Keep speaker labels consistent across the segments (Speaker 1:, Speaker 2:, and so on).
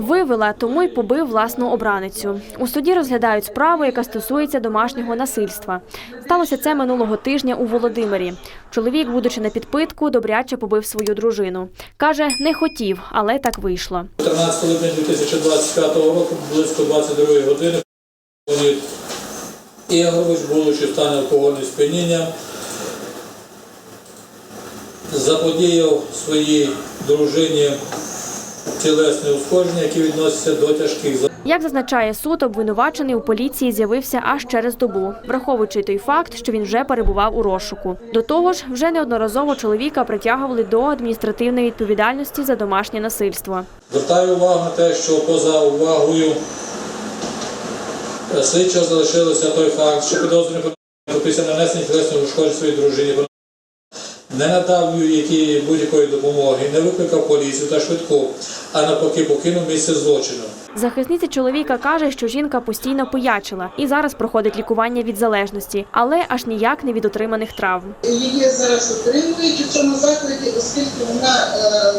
Speaker 1: Вивела, тому й побив власну обраницю. У суді розглядають справу, яка стосується домашнього насильства. Сталося це минулого тижня у Володимирі. Чоловік, будучи на підпитку, добряче побив свою дружину. Каже, не хотів, але так вийшло.
Speaker 2: 13 липня 2025 року, близько 22 години, Ігорович, будучи в стані алкогольного сп'яніння, заподіяв своїй дружині тілесне ушкодження, які відносяться до тяжких
Speaker 1: Як зазначає суд, обвинувачений у поліції з'явився аж через добу, враховуючи той факт, що він вже перебував у розшуку. До того ж, вже неодноразово чоловіка притягували до адміністративної відповідальності за домашнє насильство.
Speaker 2: Звертаю увагу на те, що поза увагою е, слідчого залишилося той факт, що підозрюваний після нанесення тілесних ушкоджень своїй дружині не надав які будь-якої допомоги, не викликав поліцію та швидку, а навпаки покинув місце злочину.
Speaker 1: Захисниця чоловіка каже, що жінка постійно пиячила і зараз проходить лікування від залежності, але аж ніяк не від отриманих травм.
Speaker 3: Її зараз утримують у цьому закладі, оскільки вона е,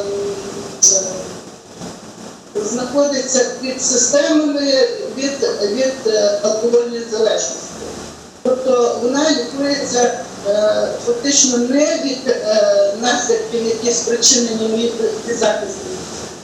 Speaker 3: е, знаходиться під системами від, від е, алкогольної залежності. Тобто вона лікується е, фактично не від е, наслідків, які спричинені від, захисту,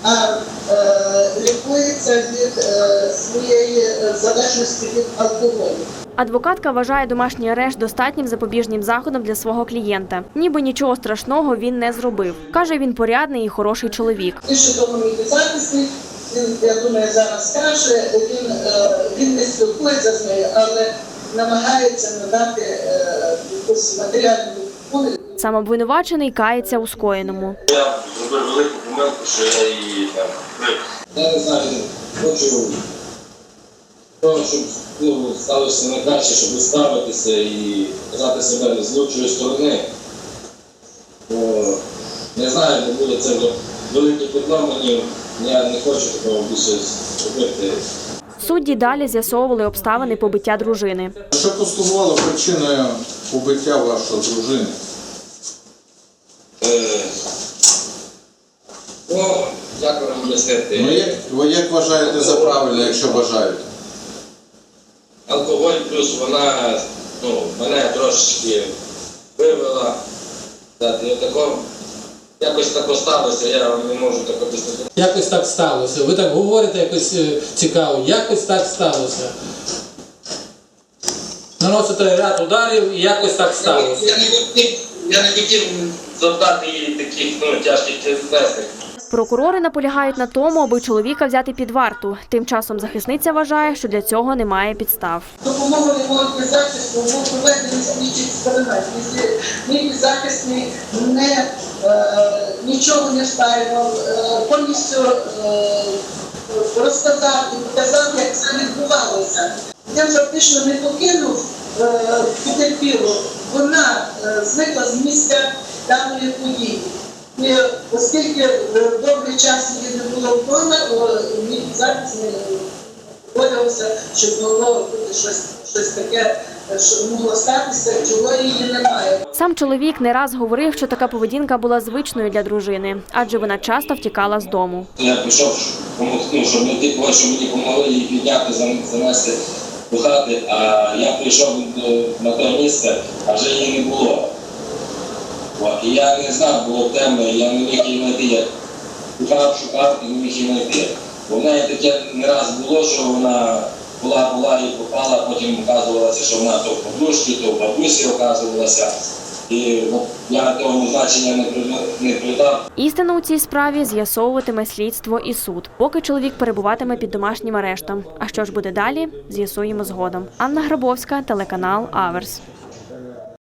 Speaker 3: а е, лікується від е, своєї залежності від алкоголю.
Speaker 1: Адвокатка вважає домашній арешт достатнім запобіжним заходом для свого клієнта. Ніби нічого страшного він не зробив. Каже, він порядний і хороший чоловік.
Speaker 3: Що тому захисник, він, я думаю, зараз скаже, він, е, він не спілкується з нею, але намагається надати е, якусь матеріальну допомогу.
Speaker 1: Сам обвинувачений кається у скоєному.
Speaker 4: Я зробив велику помилку, що я її там прив.
Speaker 5: Я не знаю, хочу того, щоб ну, сталося найкраще, щоб виставитися і показати себе з лучшої сторони. Бо не знаю, бо буде це петло мені, я не хочу такого більше зробити.
Speaker 1: Судді далі з'ясовували обставини побиття дружини.
Speaker 6: Що послугувало причиною побиття вашої дружини?
Speaker 5: Е, Ну, як вам?
Speaker 6: Ну, як, ви як вважаєте за правильне, якщо бажаєте?
Speaker 5: Алкоголь плюс вона ну, мене трошечки вивела. Так, якось так сталося, я вам не можу так об'яснити.
Speaker 2: Якось так сталося. Ви так говорите якось е, цікаво, якось так сталося. Наносите ряд ударів і якось так сталося.
Speaker 5: Я не хотів, я не хотів завдати їй таких ну, тяжких тілесних.
Speaker 1: Прокурори наполягають на тому, аби чоловіка взяти під варту. Тим часом захисниця вважає, що для цього немає підстав.
Speaker 3: Допомогою ремонту захисту був проведений слідчий експеримент. Мій захисний не, нічого не стаював, е, повністю е, розказав і показав, як це відбувалося. Він фактично не покинув е, потерпілу, вона е, зникла з місця даної події. І оскільки е, довгий час її не було вдома, е, мій захисний боявся, щоб могло бути щось, щось таке, що могло статися, чого її немає.
Speaker 1: Сам чоловік не раз говорив, що така поведінка була звичною для дружини, адже вона часто втікала з дому.
Speaker 5: Я прийшов, щоб допомогти, ну, щоб мені допомогли її підняти, занести до хати, а я прийшов е, на те місце, а вже її не було. От, і я не знав, було темно, я не міг її знайти. Я шукав, шукав і не міг її знайти. Бо в неї таке не раз було, що вона була, була і пропала, потім вказувалася, що вона то в подружці, то в бабусі оказувалася. І от, я того значення не придав.
Speaker 1: Істину у цій справі з'ясовуватиме слідство і суд, поки чоловік перебуватиме під домашнім арештом. А що ж буде далі, з'ясуємо згодом. Анна Грабовська, телеканал Аверс.